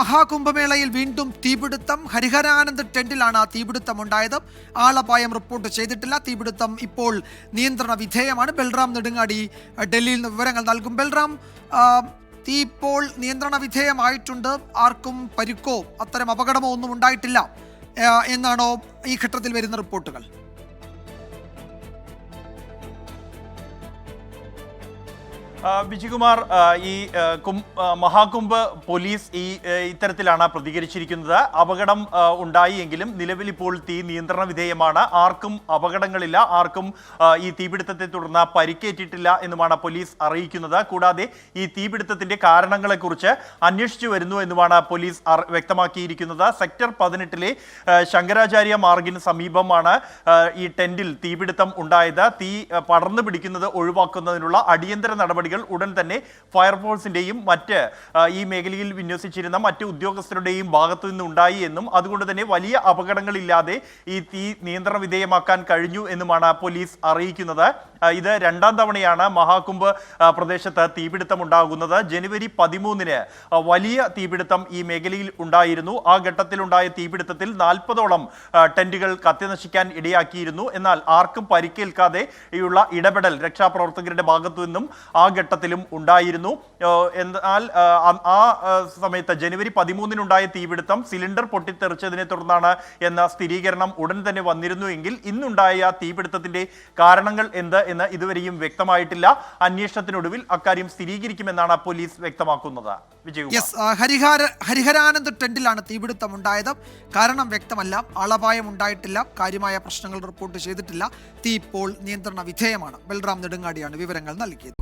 മഹാകുംഭമേളയിൽ വീണ്ടും തീപിടുത്തം. ഹരിഹരാനന്ദ് ടെന്റിലാണ് തീപിടുത്തം ഉണ്ടായത്. ആളപായം റിപ്പോർട്ട് ചെയ്തിട്ടില്ല. തീപിടുത്തം ഇപ്പോൾ നിയന്ത്രണ വിധേയമാണ്. ബൽറാം നെടുങ്ങാടി ഡൽഹിയിൽ നിന്ന് വിവരങ്ങൾ നൽകും. ബൽറാം തീ ഇപ്പോൾ നിയന്ത്രണ വിധേയമായിട്ടുണ്ട്. ആർക്കും പരിക്കോ അത്തരം അപകടമോ ഒന്നും ഉണ്ടായിട്ടില്ല എന്നാണോ ഈ ഘട്ടത്തിൽ വരുന്ന റിപ്പോർട്ടുകൾ? ആ, ഈ മഹാകുംഭ് പോലീസ് ഈ ഇത്തരത്തിലാണ് പ്രതികരിച്ചിരിക്കുന്നത്. അപകടം ഉണ്ടായി എങ്കിലും നിലവിൽ ഇപ്പോൾ തീ നിയന്ത്രണ വിധേയമാണ്. ആർക്കും അപകടങ്ങളില്ല. ആർക്കും ഈ തീപിടുത്തത്തെ തുടർന്ന് പരിക്കേറ്റിട്ടില്ല എന്നുമാണ് പോലീസ് അറിയിക്കുന്നത്. കൂടാതെ ഈ തീപിടുത്തത്തിന്റെ കാരണങ്ങളെക്കുറിച്ച് അന്വേഷിച്ചു വരുന്നു എന്നുമാണ് പോലീസ് വ്യക്തമാക്കിയിരിക്കുന്നത്. സെക്ടർ പതിനെട്ടിലെ ശങ്കരാചാര്യ മാർഗിന് സമീപമാണ് ഈ ടെന്റിൽ തീപിടുത്തം ഉണ്ടായത്. തീ പടർന്നു പിടിക്കുന്നത് ഒഴിവാക്കുന്നതിനുള്ള അടിയന്തര നടപടികൾ ഉടൻ തന്നെ ഫയർഫോഴ്സിന്റെയും മറ്റ് ഈ മേഖലയിൽ വിന്യസിച്ചിരുന്ന മറ്റ് ഉദ്യോഗസ്ഥരുടെയും ഭാഗത്തു നിന്നുണ്ടായി എന്നും അതുകൊണ്ട് തന്നെ വലിയ അപകടങ്ങളില്ലാതെ ഈ തീ നിയന്ത്രണ വിധേയമാക്കാൻ കഴിഞ്ഞു എന്നുമാണ് പോലീസ് അറിയിക്കുന്നത്. ഇത് രണ്ടാം തവണയാണ് മഹാകുംഭ് പ്രദേശത്ത് തീപിടുത്തം ഉണ്ടാകുന്നത് ജനുവരി പതിമൂന്നിന് വലിയ തീപിടുത്തം ഈ മേഖലയിൽ ഉണ്ടായിരുന്നു. ആ ഘട്ടത്തിലുണ്ടായ തീപിടുത്തത്തിൽ നാൽപ്പതോളം ടെന്റുകൾ കത്തിനശിക്കാൻ ഇടയാക്കിയിരുന്നു. എന്നാൽ ആർക്കും പരിക്കേൽക്കാതെ ഉള്ള ഇടപെടൽ രക്ഷാപ്രവർത്തകരുടെ ഭാഗത്തു നിന്നും ആ ഘട്ടത്തിലും ഉണ്ടായിരുന്നു. എന്നാൽ ആ, സമയത്ത് ജനുവരി പതിമൂന്നിനുണ്ടായ തീപിടുത്തം സിലിണ്ടർ പൊട്ടിത്തെറിച്ചതിനെ തുടർന്നാണ് എന്ന സ്ഥിരീകരണം ഉടൻ തന്നെ വന്നിരുന്നു എങ്കിൽ ഇന്നുണ്ടായ തീപിടുത്തത്തിന്റെ കാരണങ്ങൾ എന്ത് എന്ന് ഇതുവരെയും വ്യക്തമായിട്ടില്ല. അന്വേഷണത്തിനൊടുവിൽ അക്കാര്യം സ്ഥിരീകരിക്കുമെന്നാണ് പോലീസ് വ്യക്തമാക്കുന്നത്. ഹരിഹര ഹരിഹരാനന്ദ് ടെൻഡിലാണ് തീപിടുത്തം ഉണ്ടായത് കാരണം വ്യക്തമല്ല ആളപായം ഉണ്ടായിട്ടില്ല കാര്യമായ പ്രശ്നങ്ങൾ റിപ്പോർട്ട് ചെയ്തിട്ടില്ല. തീ ഇപ്പോൾ നിയന്ത്രണ വിധേയമാണ്. ബൽറാം നെടുങ്ങാടിയാണ് വിവരങ്ങൾ നൽകിയത്.